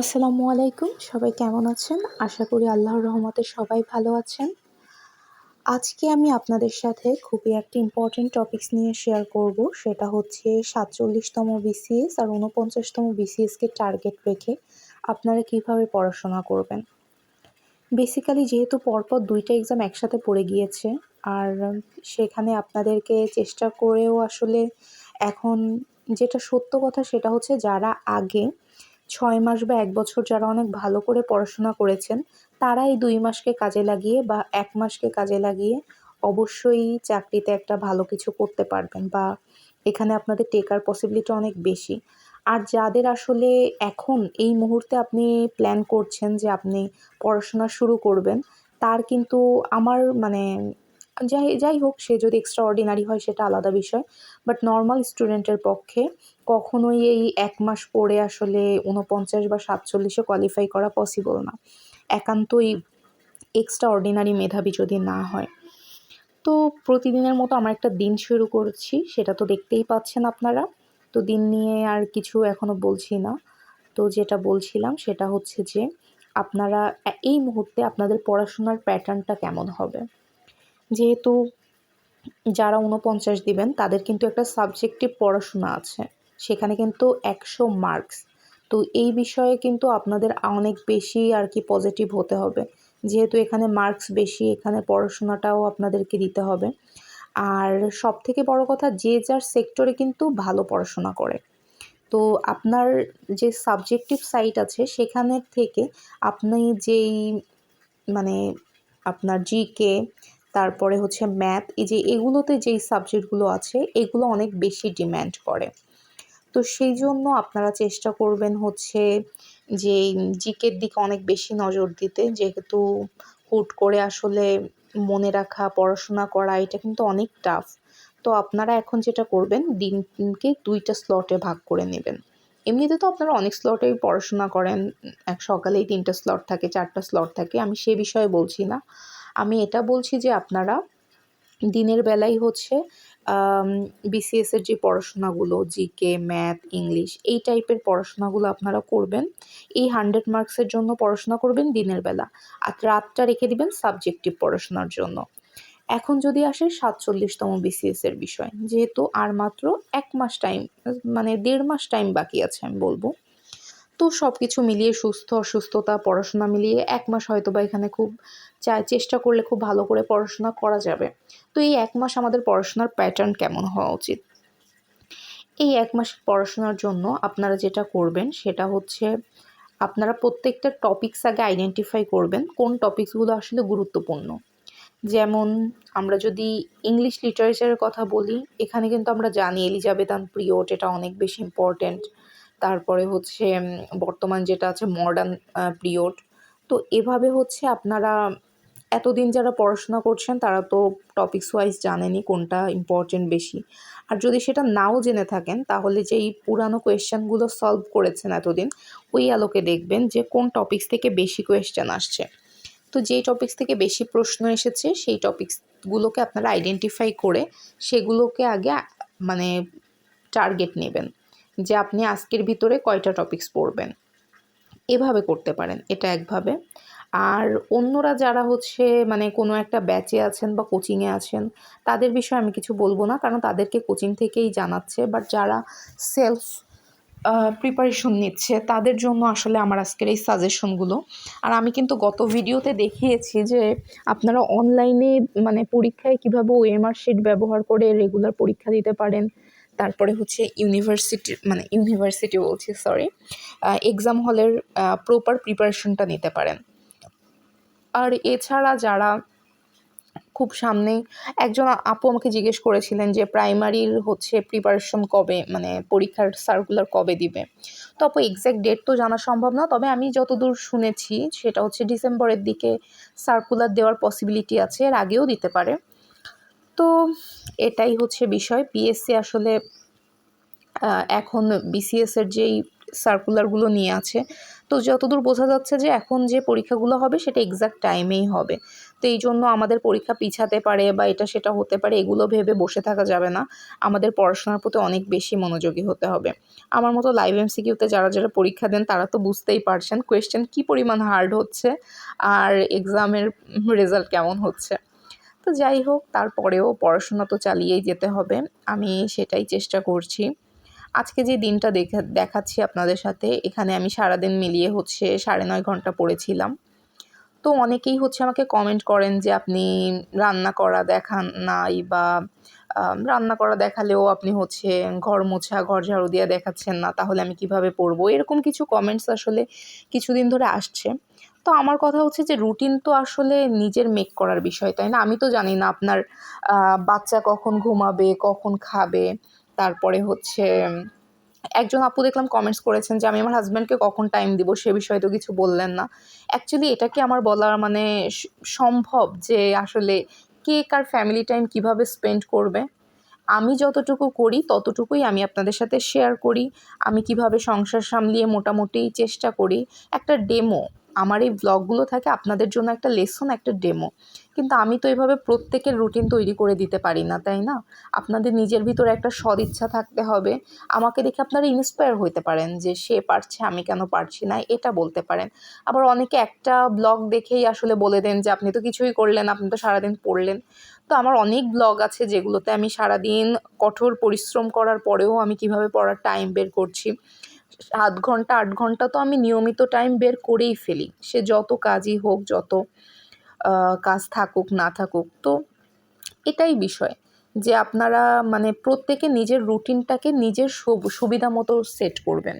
আসসালামু আলাইকুম। সবাই কেমন আছেন? আশা করি আল্লাহর রহমতে সবাই ভালো আছেন। আজকে আমি আপনাদের সাথে খুবই একটি ইম্পর্টেন্ট টপিকস নিয়ে শেয়ার করব। সেটা হচ্ছে সাতচল্লিশতম বিসিএস আর উনপঞ্চাশতম বিসিএসকে টার্গেট রেখে আপনারা কীভাবে পড়াশোনা করবেন। বেসিক্যালি যেহেতু পরপর দুইটা এক্সাম একসাথে পড়ে গিয়েছে, আর সেখানে আপনাদেরকে চেষ্টা করেও আসলে এখন যেটা সত্য কথা সেটা হচ্ছে যারা আগে ছয় মাস বা এক বছর যারা অনেক ভালো করে পড়াশোনা করেছেন, তারা এই দুই মাসকে কাজে লাগিয়ে বা এক মাসকে কাজে লাগিয়ে অবশ্যই চাকরিতে একটা ভালো কিছু করতে পারবেন বা এখানে আপনাদের টেকার পসিবিলিটি অনেক বেশি। আর যাদের আসলে এখন এই মুহূর্তে আপনি প্ল্যান করছেন যে আপনি পড়াশোনা শুরু করবেন, তার কিন্তু আমার মানে যাই যাই হোক, সে যদি এক্সট্রা অর্ডিনারি হয় সেটা আলাদা বিষয়। বাট নর্মাল স্টুডেন্টের পক্ষে কখনোই এই এক মাস পড়ে আসলে উনপঞ্চাশ বা সাতচল্লিশে কোয়ালিফাই করা পসিবল না। একান্তই এক্সট্রা অর্ডিনারি মেধাবী যদি না হয়। তো প্রতিদিনের মতো আমার একটা দিন শুরু করছি, সেটা তো দেখতেই পাচ্ছেন আপনারা। তো দিন নিয়ে আর কিছু এখনও বলছি না। তো যেটা বলছিলাম, সেটা হচ্ছে যে আপনারা এই মুহূর্তে আপনাদের পড়াশোনার প্যাটার্নটা কেমন হবে? যেহেতু যারা উনপঞ্চাশ দিবেন, তাদের কিন্তু একটা সাবজেক্টিভ পড়াশোনা আছে। সেখানে কিন্তু একশো মার্কস তো এই বিষয়ে কিন্তু আপনাদের অনেক বেশি আর কি পজিটিভ হতে হবে। যেহেতু এখানে মার্কস বেশি, এখানে পড়াশোনাটাও আপনাদেরকে দিতে হবে। আর সব থেকে বড় কথা, যে যার সেক্টরে কিন্তু ভালো পড়াশোনা করে। তো আপনার যে সাবজেক্টিভ সাইট আছে সেখানের থেকে আপনি যেই মানে আপনার জিকে তারপরে হচ্ছে ম্যাথ এই যে এগুলোতে যেই সাবজেক্টগুলো আছে, এগুলো অনেক বেশি ডিম্যান্ড করে। তো সেই জন্য আপনারা চেষ্টা করবেন হচ্ছে যে জিকের দিকে অনেক বেশি নজর দিতে। যেহেতু হুট করে আসলে মনে রাখা, পড়াশোনা করা, এটা কিন্তু অনেক টাফ তো আপনারা এখন যেটা করবেন, দিনকে দুইটা স্লটে ভাগ করে নেবেন। এমনিতে তো আপনারা অনেক স্লটেই পড়াশোনা করেন, এক সকালেই তিনটা স্লট থাকে, চারটা স্লট থাকে। আমি সে বিষয়ে বলছি না। আমি এটা বলছি যে আপনারা দিনের বেলায় হচ্ছে বিসিএসের যে পড়াশোনাগুলো জিকে ম্যাথ ইংলিশ এই টাইপের পড়াশোনাগুলো আপনারা করবেন। এই হান্ড্রেড মার্কসের জন্য পড়াশোনা করবেন দিনের বেলা আর রাতটা রেখে দিবেন সাবজেক্টিভ পড়াশোনার জন্য। এখন যদি আসে সাতচল্লিশতম বিসিএসের বিষয়, যেহেতু আর মাত্র এক মাস টাইম মানে দেড় মাস টাইম বাকি আছে আমি বলব। তো সব কিছু মিলিয়ে সুস্থ, অসুস্থতা, পড়াশোনা মিলিয়ে এক মাস হয়তো বা এখানে খুব চায় চেষ্টা করলে খুব ভালো করে পড়াশোনা করা যাবে। তো এই এক মাস আমাদের পড়াশোনার প্যাটার্ন কেমন হওয়া উচিত? এই এক মাস পড়াশোনার জন্য আপনারা যেটা করবেন সেটা হচ্ছে আপনারা প্রত্যেকটা টপিকস আগে আইডেন্টিফাই করবেন, কোন টপিকসগুলো আসলে গুরুত্বপূর্ণ। যেমন আমরা যদি ইংলিশ লিটারেচারের কথা বলি, এখানে কিন্তু আমরা জানি এলিজাবেথান প্রিয়ট এটা অনেক বেশি ইম্পর্ট্যান্ট তারপরে হচ্ছে বর্তমান যেটা আছে মডার্ন পিরিয়ড তো এভাবে হচ্ছে আপনারা এতদিন যারা পড়াশোনা করছেন, তারা তো টপিকস ওয়াইজ জানেনই কোনটা ইম্পর্টেন্ট বেশি। আর যদি সেটা নাও জেনে থাকেন, তাহলে যেই পুরানো কোয়েশ্চেনগুলো সলভ করেছেন এতদিন, ওই আলোকে দেখবেন যে কোন টপিক্স থেকে বেশি কোয়েশ্চেন আসছে। তো যেই টপিক্স থেকে বেশি প্রশ্ন এসেছে, সেই টপিক্সগুলোকে আপনারা আইডেন্টিফাই করে, সেগুলোকে আগে মানে টার্গেট নেবেন। যে আপনি আজকের ভিতরে কয়টা টপিকস পড়বেন। এভাবে করতে পারেন, এটা একভাবে। আর অন্যরা যারা হচ্ছে মানে কোনো একটা ব্যাচে আছেন বা কোচিংয়ে আছেন, তাদের বিষয়ে আমি কিছু বলব না, কারণ তাদেরকে কোচিং থেকেই জানাচ্ছে। বাট যারা সেলফ প্রিপারেশন নিচ্ছে, তাদের জন্য আসলে আমার আজকের এই সাজেশনগুলো আর আমি কিন্তু গত ভিডিওতে দেখিয়েছি যে আপনারা অনলাইনে মানে পরীক্ষায় কীভাবে ওএমআর শিট ব্যবহার করে রেগুলার পরীক্ষা দিতে পারেন তারপরে হচ্ছে ইউনিভার্সিটি মানে ইউনিভার্সিটি বলছি সরি এক্সাম হলের প্রপার প্রিপারেশনটা নিতে পারেন। আর এছাড়া যারা খুব সামনেই একজন আপু আমাকে জিজ্ঞেস করেছিলেন যে প্রাইমারির হচ্ছে প্রিপারেশন কবে মানে পরীক্ষার সার্কুলার কবে দিবে। তো আপু এক্স্যাক্ট ডেট তো জানা সম্ভব না, তবে আমি যতদূর শুনেছি, সেটা হচ্ছে ডিসেম্বরের দিকে সার্কুলার দেওয়ার পসিবিলিটি আছে, এর আগেও দিতে পারে। তো এটাই হচ্ছে বিষয়। পিএসসি আসলে এখন বিসিএসের যেই সার্কুলারগুলো নিয়ে আছে, তো যতদূর বোঝা যাচ্ছে যে এখন যে পরীক্ষাগুলো হবে সেটা এক্সাক্ট টাইমেই হবে। তো এই জন্য আমাদের পরীক্ষা পিছাতে পারে বা এটা সেটা হতে পারে, এগুলো ভেবে বসে থাকা যাবে না। আমাদের পড়াশোনার প্রতি অনেক বেশি মনোযোগী হতে হবে। আমার মতো লাইভ এমসিকিউতে যারা যারা পরীক্ষা দেন, তারা তো বুঝতেই পারছেন। কোয়েশ্চেন কী পরিমাণ হার্ড হচ্ছে? আর এক্সামের রেজাল্ট কেমন হচ্ছে? তো যাই হোক, তারপরেও পড়াশোনা তো চালিয়েই যেতে হবে। আমি সেটাই চেষ্টা করছি। আজকে যে দিনটা দেখা, দেখাচ্ছি আপনাদের সাথে, এখানে আমি সারাদিন মিলিয়ে হচ্ছে সাড়ে নয় ঘণ্টা পড়েছিলাম। তো অনেকেই হচ্ছে আমাকে কমেন্ট করেন যে আপনি রান্না করা দেখান নাই বা রান্না করা দেখালেও আপনি হচ্ছে ঘর মোছা, ঘর ঝাড়ু দিয়ে দেখাচ্ছেন না, তাহলে আমি কীভাবে পড়ব? এরকম কিছু কমেন্টস আসলে কিছুদিন ধরে আসছে। তো আমার কথা হচ্ছে যে রুটিন তো আসলে নিজের মেক করার বিষয়, তাই না? আমি তো জানি না আপনার বাচ্চা কখন ঘুমাবে, কখন খাবে, তারপরে হচ্ছে, একজন আপু দেখলাম কমেন্টস করেছেন যে, আমি আমার হাজব্যান্ডকে কখন টাইম দিব? সে বিষয়ে তো কিছু বললেন না। অ্যাকচুয়ালি এটা কি আমার বলার মানে সম্ভব যে আসলে কে কার ফ্যামিলি টাইম কীভাবে স্পেন্ড করবে? আমি যতটুকু করি, ততটুকুই আমি আপনাদের সাথে শেয়ার করি। আমি কীভাবে সংসার সামলিয়ে মোটামুটি চেষ্টা করি। একটা ডেমো আমার এই ব্লগগুলো থাকে আপনাদের জন্য একটা লেসন একটা ডেমো কিন্তু আমি তো এভাবে প্রত্যেকের রুটিন তৈরি করে দিতে পারি না, তাই না? আপনাদের নিজের ভিতরে একটা সদিচ্ছা থাকতে হবে। আমাকে দেখে আপনারা ইন্সপায়ার হইতে পারেন যে সে পারছে, আমি কেন পারছি না, এটা বলতে পারেন। আবার অনেকে একটা ব্লগ দেখেই আসলে বলে দেন যে, আপনি তো কিছুই করলেন, আপনি তো সারাদিন পড়লেন। তো আমার অনেক ব্লগ আছে যেগুলোতে আমি সারাদিন কঠোর পরিশ্রম করার পরেও আমি কীভাবে পড়ার টাইম বের করছি। সাত ঘণ্টা, আট ঘণ্টা তো আমি নিয়মিত টাইম বের করেই ফেলি। সে যত কাজই হোক, যত কাজ থাকুক, না থাকুক, তো এটাই বিষয় যে আপনারা মানে প্রত্যেকে নিজের রুটিনটাকে নিজের সুবিধা মতো সেট করবেন।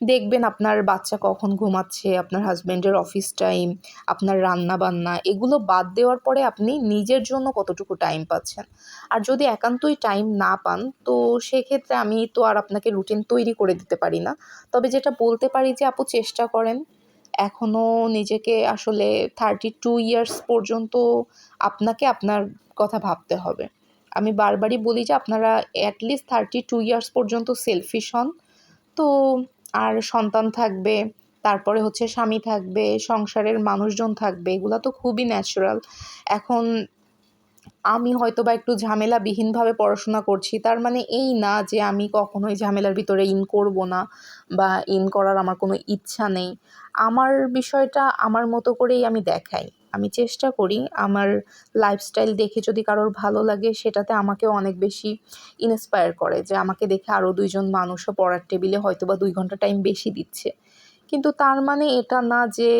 দেখবেন আপনার বাচ্চা কখন ঘুমাচ্ছে, আপনার হাজব্যান্ডের অফিস টাইম আপনার রান্না বান্না এগুলো বাদ দেওয়ার পরে আপনি নিজের জন্য কতটুকু টাইম পাচ্ছেন। আর যদি একান্তই টাইম না পান, তো সেক্ষেত্রে আমি তো আর আপনাকে রুটিন তৈরি করে দিতে পারি না। তবে যেটা বলতে পারি যে, আপু, চেষ্টা করেন। এখনও নিজেকে আসলে থার্টি টু ইয়ার্স পর্যন্ত আপনাকে আপনার কথা ভাবতে হবে। আমি বারবারই বলি যে, আপনারা at least thirty two years পর্যন্ত সেলফিশ হন। তো আর সন্তান থাকবে, তারপরে হচ্ছে স্বামী থাকবে, সংসারের মানুষজন থাকবে, এগুলো তো খুবই ন্যাচারাল এখন আমি হয়তো বা একটু ঝামেলাবিহীনভাবে পড়াশোনা করছি, তার মানে এই না যে আমি কখনোই ঝামেলার ভিতরে ইন করব না বা ইন করার আমার কোনো ইচ্ছা নেই। আমার বিষয়টা আমার মতো করেই আমি দেখাই। আমি চেষ্টা করি আমার লাইফস্টাইল দেখে যদি কারোর ভালো লাগে সেটাতে আমাকেও অনেক বেশি ইন্সপায়ার করে যে আমাকে দেখে আরও দুইজন মানুষও পড়ার টেবিলে হয়তো বা দুই ঘণ্টা টাইম বেশি দিচ্ছে। কিন্তু তার মানে এটা না যে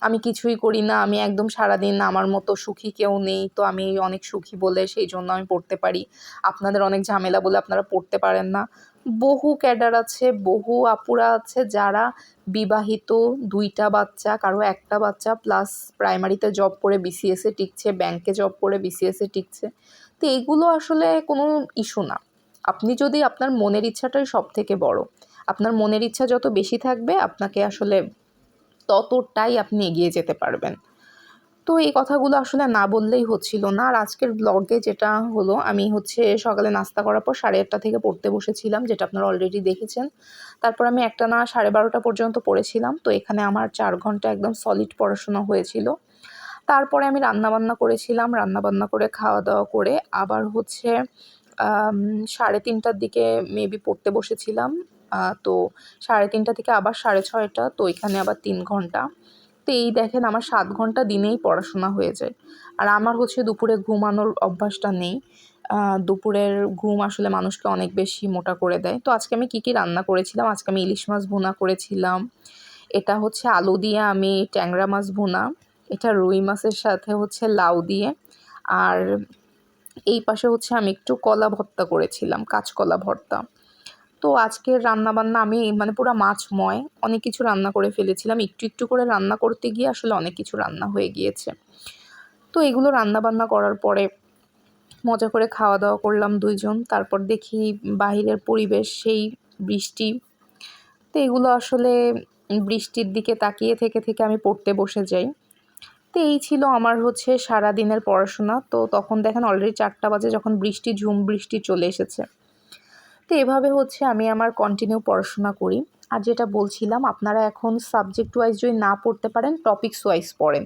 আমি কিছুই করি না, আমি একদম সারাদিন আমার মতো সুখী কেউ নেই, তো আমি অনেক সুখী বলে সেই জন্য আমি পড়তে পারি। আপনাদের অনেক ঝামেলা বলে আপনারা পড়তে পারেন না। বহু ক্যাডার আছে, বহু আপুরা আছে যারা বিবাহিত, দুইটা বাচ্চা, কারও একটা বাচ্চা প্লাস প্রাইমারিতে জব করে বিসিএসে টিকছে ব্যাংকে জব করে বিসিএসে টিকছে। তো এগুলো আসলে কোনো ইস্যু না। আপনি যদি আপনার মনের ইচ্ছাটাই সব থেকে বড়, আপনার মনের ইচ্ছা যত বেশি থাকবে, আপনাকে আসলে ততটাই আপনি এগিয়ে যেতে পারবেন। তো এই কথাগুলো আসলে না বললেই হচ্ছিল না। আর আজকের ব্লগে যেটা হলো, আমি হচ্ছে সকালে নাস্তা করার পর সাড়ে আটটা থেকে পড়তে বসেছিলাম, যেটা আপনারা অলরেডি দেখেছেন। তারপর আমি একটা না সাড়ে বারোটা পর্যন্ত পড়েছিলাম। তো এখানে আমার চার ঘণ্টা একদম সলিড পড়াশোনা হয়েছিল। তারপরে আমি রান্নাবান্না করেছিলাম, রান্নাবান্না করে খাওয়া দাওয়া করে আবার হচ্ছে সাড়ে তিনটার দিকে মেবি পড়তে বসেছিলাম। তো সাড়ে তিনটা থেকে আবার সাড়ে ছয়টা, তো এখানে আবার তিন ঘণ্টা। তো এই দেখেন আমার সাত ঘণ্টা দিনেই পড়াশোনা হয়ে যায়। আর আমার হচ্ছে দুপুরে ঘুমানোর অভ্যাসটা নেই। দুপুরের ঘুম আসলে মানুষকে অনেক বেশি মোটা করে দেয়। তো আজকে আমি কী কী রান্না করেছিলাম? আজকে আমি ইলিশ মাছ ভুনা করেছিলাম। এটা হচ্ছে আলু দিয়ে আমি ট্যাংরা মাছ ভুনা। এটা রুই মাছের সাথে হচ্ছে লাউ দিয়ে। আর এই পাশে হচ্ছে আমি একটু কলা ভর্তা করেছিলাম, কাঁচকলা ভর্তা। তো আজকের রান্নাবান্না আমি মানে পুরো মাছময়, অনেক কিছু রান্না করে ফেলেছিলাম। একটু একটু করে রান্না করতে গিয়ে আসলে অনেক কিছু রান্না হয়ে গিয়েছে। তো এগুলো রান্নাবান্না করার পরে মজা করে খাওয়া দাওয়া করলাম দুইজন। তারপর দেখি বাহিরের পরিবেশ সেই বৃষ্টি। তো এগুলো আসলে বৃষ্টির দিকে তাকিয়ে থেকে থেকে আমি পড়তে বসে যাই। তো এই ছিল আমার হচ্ছে সারা দিনের পড়াশোনা। তো তখন দেখেন অলরেডি চারটা বাজে যখন বৃষ্টি, ঝুম বৃষ্টি চলে এসেছে। তো এভাবে হচ্ছে আমি আমার কন্টিনিউ পড়াশোনা করি। আর যেটা বলছিলাম, আপনারা এখন সাবজেক্ট ওয়াইজ যদি না পড়তে পারেন টপিকস ওয়াইজ পড়েন।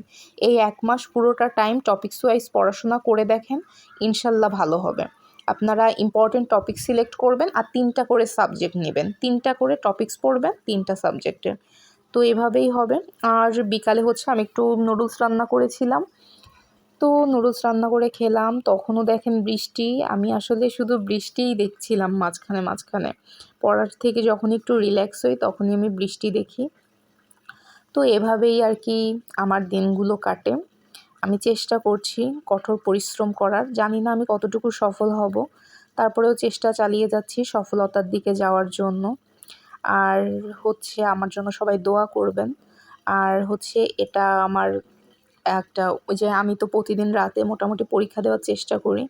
এই এক মাস পুরোটা টাইম টপিকস ওয়াইজ পড়াশোনা করে দেখেন, ইনশাল্লাহ ভালো হবে। আপনারা ইম্পর্টেন্ট টপিক সিলেক্ট করবেন আর তিনটা করে সাবজেক্ট নেবেন। তিনটা করে টপিকস পড়বেন, তিনটা সাবজেক্টের তো এভাবেই হবে। আর বিকালে হচ্ছে আমি একটু নুডলস রান্না করেছিলাম। তো নুডলস রান্না করে খেলাম, তখনও দেখেন বৃষ্টি। আমি আসলে শুধু বৃষ্টিই দেখছিলাম মাঝখানে মাঝখানে। পড়ার থেকে যখন একটু রিল্যাক্স হই, তখনই আমি বৃষ্টি দেখি। তো এভাবেই আর কি আমার দিনগুলো কাটে। আমি চেষ্টা করছি কঠোর পরিশ্রম করার। জানি না আমি কতটুকু সফল হব। তারপরেও চেষ্টা চালিয়ে যাচ্ছি সফলতার দিকে যাওয়ার জন্য। আর হচ্ছে আমার জন্য সবাই দোয়া করবেন। আর হচ্ছে এটা আমার একটা ওই যে আমি তো প্রতিদিন রাতে মোটামুটি পরীক্ষা দেওয়ার চেষ্টা করি।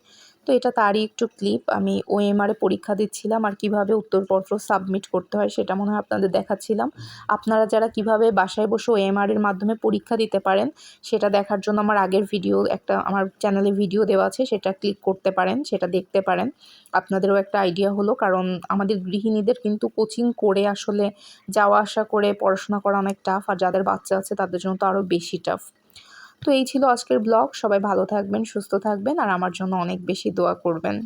তো এটা তারই একটু ক্লিপ আমি ওএমআরে পরীক্ষা দিচ্ছিলাম আর কীভাবে উত্তরপত্র সাবমিট করতে হয় সেটা মনে হয় আপনাদের দেখাচ্ছিলাম। আপনারা যারা কীভাবে বাসায় বসে ওএমআর এর মাধ্যমে পরীক্ষা দিতে পারেন, সেটা দেখার জন্য আমার আগের ভিডিও একটা আমার চ্যানেলে ভিডিও দেওয়া আছে, সেটা ক্লিক করতে পারেন, সেটা দেখতে পারেন। আপনাদেরও একটা আইডিয়া হলো, কারণ আমাদের গৃহিণীদের কিন্তু কোচিং করে আসলে যাওয়া আসা করে পড়াশোনা করা অনেক টাফ আর যাদের বাচ্চা আছে তাদের জন্য তো আরও বেশি টাফ তো এই ছিল আজকের ব্লগ। সবাই ভালো থাকবেন, সুস্থ থাকবেন, আর আমার জন্য অনেক বেশি দোয়া করবেন।